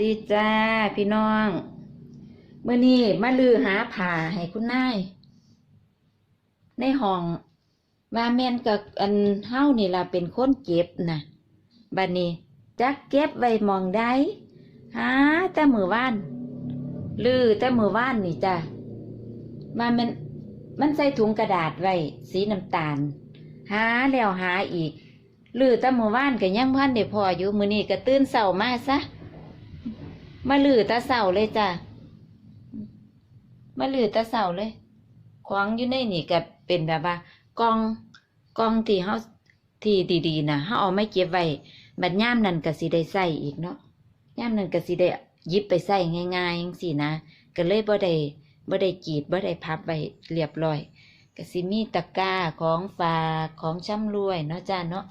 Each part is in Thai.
ดีจ้าพี่น้องเมื่อนี้มาลือหาผ่าให้คุณนายในห้องว่าแม่นกับอันเฮานี่ล่ะเป็นคนเก็บนะบัดนนี้จักเก็บไว้มองได้หาแต่มือว่านลือแต่มือว่านนี่จ้ามามันมันใส่ถุงกระดาษไว้สีน้ำตาล หาแล้วหาอีกลือแต่มือว่านก็ยังพันได้พออยู่มือนี้ก็ตื่นเสามาซะ มาลือตาเสาเลยจ้ะมาลือตาเสาเลยของอยู่ในนี่ก็เป็นแบบว่ากองกองที่เฮาที่ดีๆนะเฮาเอาไม่เก็บไว้บัดย่ามนั้นก็สิได้ใส่อีกเนาะย่ามนั้นก็สิได้ยิบไปใส่ง่ายๆจังซี่นะก็เลยบ่ได้บ่ได้กรีดบ่ได้พับไว้เรียบร้อยก็สิมีตะกร้าของฝากของช่ำรวยเนาะจ้าเนาะ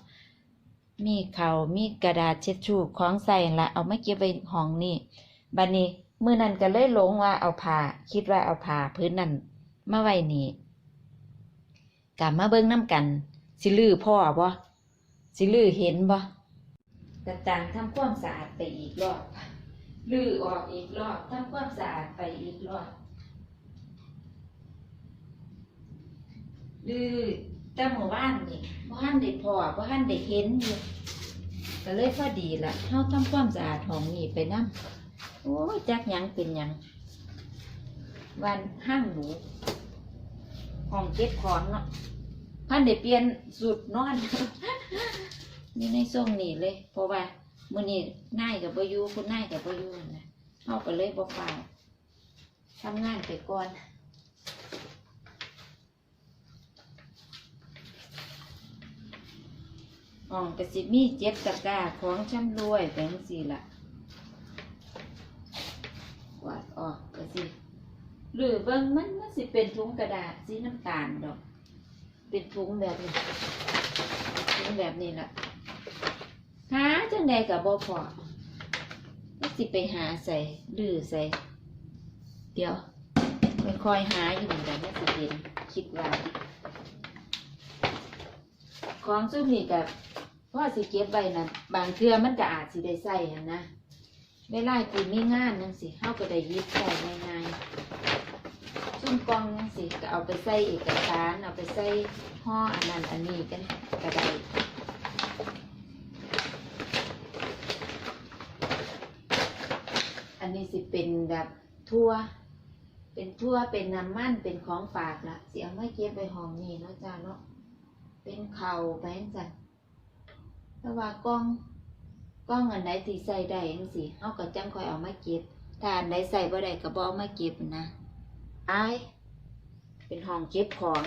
มีเขามีกระดาษเช็ดชูของใส่ละเอามาเก็บไว้ห้องนี่บัดนี้มือนั้นก็เลยหลงว่าเอาผ้าคิดว่าเอาผ้าพื้นนั้นมาไว้นี่กลับมาเบิ่งน้ำกัน สิลือพ่อบ่สิลือเห็นบ่แต่ต่างทำความสะอาดไปอีกรอบลือออกอีกรอบทำความสะอาดไปอีกรอบลือ แต่เมื่อวานนี่บ่ทันได้พอบ่ทันได้เห็นอยู่ก็เลยพอดีละเฮาทำความสะอาดห้องนี้ไปนํโอ้ยจักหยังเป็นหยังวันห้างหนูห้องเก็บของเนาะพันได้เปลี่ยนสุดนอน นี่ในช่วงนี้เลย เพราะว่ามื้อนี้นายกับบ่อยู่คุณนายกับบ่อยู่นะเฮาก็เลยบ่ฟ้าทำงานไปก่อน ห้องกสิมีเจ็บตะกร้าของช่ำรวยแปจังสี่ละกวาดออกกระสิหรือเบิ่งมันมันสิเป็นถุงกระดาษสีน้ำตาลดอก เป็นถุงแบบนี้ถุงแบบนี้ละหาจังใดกับบ่พอมันสิไปหาใส่หรือใส่ เดี๋ยวค่อยๆหาอยู่เหมือนกันน่าสิเป็นคิดว่า ของซุ่มนี่กับพ่อสิเก็บไว้นั่นบางเทื่อมันก็อาจสิได้ใส่หั้นนะเวลากินมีงานนั่นสิเฮาก็ได้หยิบใส่ง่ายๆซุ่มกล่องนั่นสิก็เอาไปใส่เอกสารเอาไปใส่ห่ออันนั้นอันนี้กันก็ได้อันนี้สิเป็นแบบทั่ว เป็นทั่วเป็นน้ำมันเป็นของฝากละสิเอามาเก็บไว้ห้องนี้เนาะจ้าเนาะ เป็นเข่าไปจังซั่นแต่ว่ากล้องกล้องอันใดที่ใส่ได้จังซี่เฮาก็จังคอยเอามาเก็บถ้าอันใดใส่บ่ได้ก็บ่เอามาเก็บนะไอเป็นห้องเก็บของ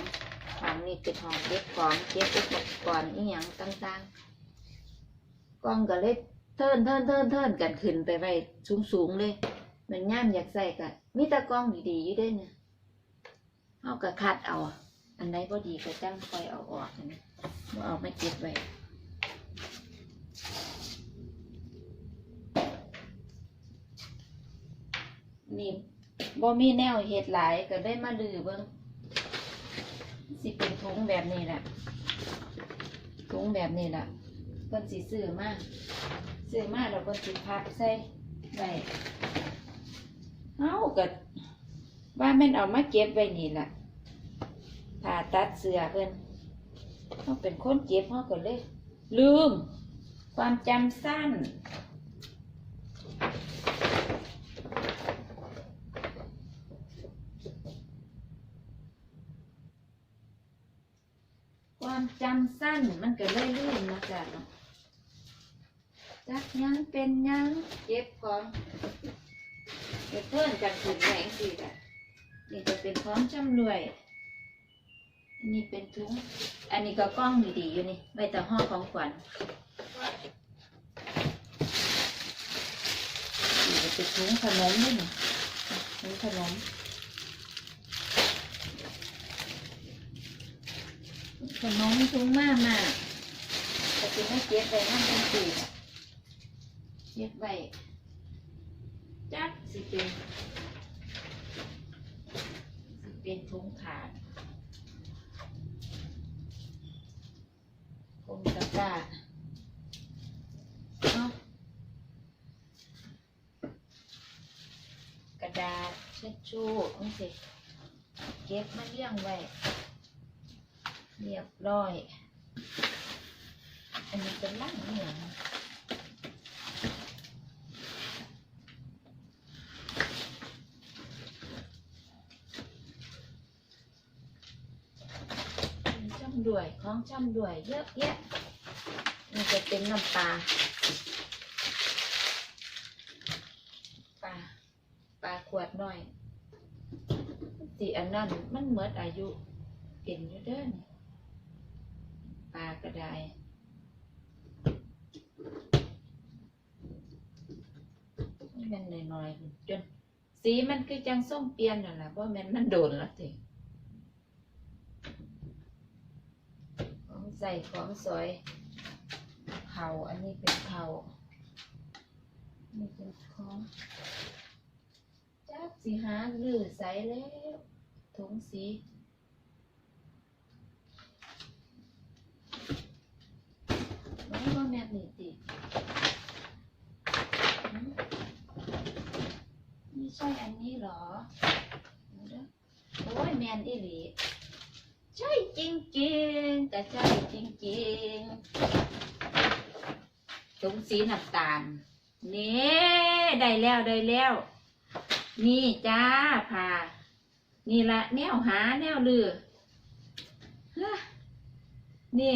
ห้องนี้เป็นห้องเก็บของเก็บอุปกรณ์อีหยังต่างๆกล้องก็เลยเทินเทินเทินเทินกันขึ้นไปไว้สูงๆเลยมันย่ามอยากใส่ก็มีต่กล้องดีๆอยู่ด้เนี่ยเฮาก็คัดเอา อันไหนพอดีก็จังค่อยเอาออกนะบ่เอามาเก็บไว้นี่บ่มีแนวเฮ็ดหลายก็ได้มาลือเบิ่งสิเป็นถุงแบบนี้แหละถุงแบบนี้แหละเพิ่นสิซื้อมากซื้อมาแล้วเพิ่นสิพับใส่ไว้เฮาก็ว่าแม่นเอามาเก็บไว้นี่แหละ ผ่าตัดเสือเพิ่นเขาเป็นคนเจ็บเขาก็เลย ลืม ความจำสั้น ความจำสั้นมันก็เลยลืมนะจ๊ะเนาะจักยังเป็นยังเจ็บของเพื่อนกันถึงแหงสิจ้ะนี่จะเป็นของจำรวยอั นนี้เป็นถุง อันนี้ก็กล้องดีๆอยู่นี่ใบตะห่อของขวัญนี่ก็เป็นถุงขนมนี่นี่ถุงขนมขนมถุงมากมากแต่จะไม่เก็บไว้นั่นเป็นปีเก็บไว้จักสิเป็นสิเป็นถุงขาด คงตะกร้าเนาะ กระดาษเช็ดชู่นี่สิเก็บมาเลี้ยงไว้ เรียบร้อย อันนี้เป็นล่างเหนียงช่ำด้วย ของช่ำด้วย เยอะแยะนี่จะเป็นน้ำปลา ปลา ปลาขวดหน่อย สีอันนั้นมันเหมือนอายุเป็นอยู่เด้อนี่ปลากระไดมันหน่อยๆจนสีมันคือจังส้มเปลี่ยนนั่นแหละเพราะมันมันโดนและสิของใส่ของสวยเผาอันนี้เป็นเผานี่เป็นของจักสีหาหรือใส่แล้ว ถุงสีไม่ว่าแม่นี่ติไม่ใช่อันนี้เหรอโอ้ยแมนอีหลีใช่จริงๆแต่ใช่จริงๆถุงสีน้ำตาลนี่ได้แล้วได้แล้ว นี่จ้าผ่า นี่ละแนวหาแนวลือเฮะนี่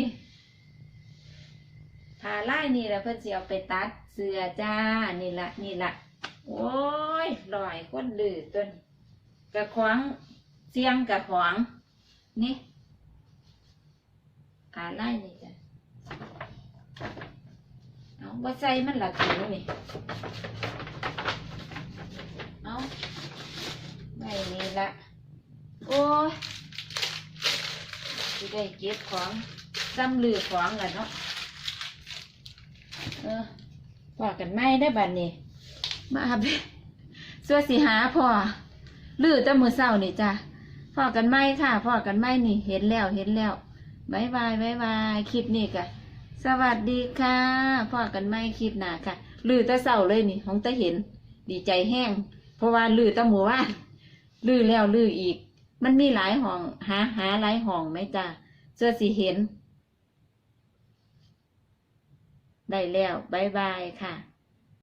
ผ่าไล่นี่แหละเพื่อนสิเอาไปตัดเสือจ้า นี่ละนี่ละโอ้ยลอยก้นลือต้นกระขวางเสียงกระขวางนี่ผ่าไล่นี่จ้ะเอาบ่ใส่มันหละถุงนี่เอาไม่นี่ละ โอ้ยสิได้เก็บของซ้ำลือของละเนาะเออว่ากันไม่ได้บัดนี้ มาเบสวนสิหาพ่อลือแต่มือเศร้านี่จ้ะพ่อกันไม่ค่ะพ่อกันไม่นี่ เห็นแล้วเห็นแล้วบายบายบายบายคลิปนี้กะสวัสดีค่ะพ่อกันไม่คลิปหนาค่ะลือแต่เศร้าเลยนี่ของแต่เห็น ดีใจแห้ง เพราะว่าลือแต่หมู่ว่านลือแล้วลืออีก มันมีหลายห้องหาหาหลายห้องไหมจ้ะเสื้อสีเห็น ได้แล้วบายบายค่ะ